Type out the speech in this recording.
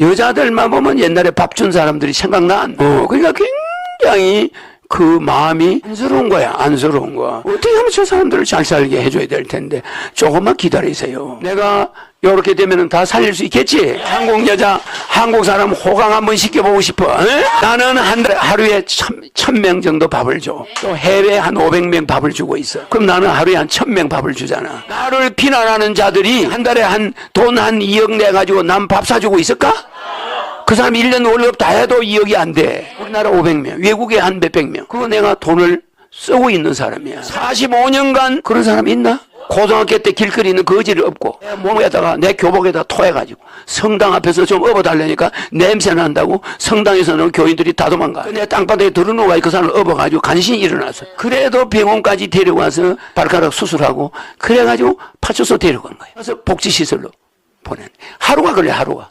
여자들만 보면 옛날에 밥 준 사람들이 생각나. 어, 그러니까 굉장히 그 마음이 안쓰러운 거야, 안쓰러운 거야. 어떻게 하면 저 사람들을 잘 살게 해줘야 될 텐데, 조금만 기다리세요. 내가 이렇게 되면은 다 살릴 수 있겠지? 한국 여자, 한국 사람 호강 한번 시켜보고 싶어. 에? 나는 한 달에 하루에 천, 천명 정도 밥을 줘. 또 해외에 한 500명 밥을 주고 있어. 그럼 나는 하루에 한 천명 밥을 주잖아. 나를 비난하는 자들이 한 달에 한돈한 2억 내가지고 남 밥 사주고 있을까? 그 사람 1년 월급 다 해도 2억이 안 돼. 우리나라 500명, 외국에 한 몇백 명. 그거 내가 돈을 쓰고 있는 사람이야. 45년간 그런 사람 있나? 고등학교 때 길거리는 거지를 업고 내 몸에다가 내 교복에다 토해가지고 성당 앞에서 좀 업어달라니까 냄새 난다고 성당에서는 교인들이 다 도망가. 내 땅바닥에 들어누가 그 사람을 업어가지고 간신히 일어났어. 그래도 병원까지 데려가서 발가락 수술하고 그래가지고 파출소 데려간 거야. 그래서 복지시설로 보내. 하루가 걸려 하루가.